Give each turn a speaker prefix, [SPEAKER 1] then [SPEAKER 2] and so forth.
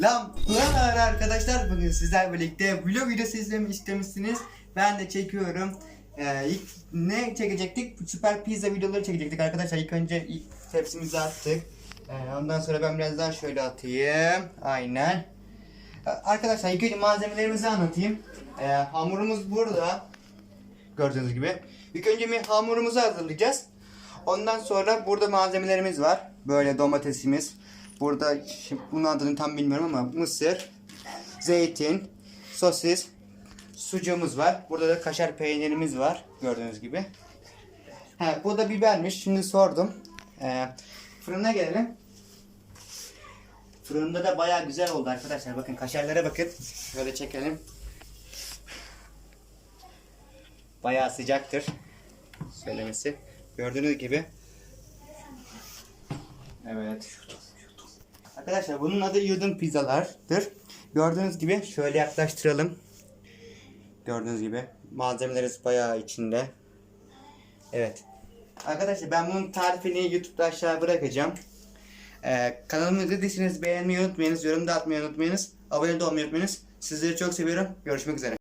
[SPEAKER 1] Lan arkadaşlar bugün sizler birlikte vlog videosu izlemi istemişsiniz. Ben de çekiyorum. Ee, ilk ne çekecektik? Süper pizza videoları çekecektik arkadaşlar. İlk önce ilk tepsimizi attık. Ee, ondan sonra ben biraz daha şöyle atayım. Aynen. Ee, Arkadaşlar ilk önce malzemelerimizi anlatayım. Ee, hamurumuz burada. Gördüğünüz gibi. İlk önce bir hamurumuzu hazırlayacağız. Ondan sonra burada malzemelerimiz var. Böyle domatesimiz. Burada bunun adını tam bilmiyorum ama mısır, zeytin, sosis, sucuğumuz var. Burada da kaşar peynirimiz var. Gördüğünüz gibi. He, bu da bibermiş. Şimdi sordum. Ee, fırına gelelim. Fırında da baya güzel oldu arkadaşlar. Bakın kaşarlara bakın. Şöyle çekelim. Bayağı sıcaktır. Söylemesi. Gördüğünüz gibi. Evet. Arkadaşlar bunun adı yudum pizzalardır. Gördüğünüz gibi şöyle yaklaştıralım. Gördüğünüz gibi malzemelerimiz bayağı içinde. Evet. Arkadaşlar ben bunun tarifini YouTube'da aşağı bırakacağım. Ee, kanalımı izlediyseniz beğenmeyi unutmayınız, yorum da atmayı unutmayınız, abone de olmayı unutmayınız. Sizleri çok seviyorum. Görüşmek üzere.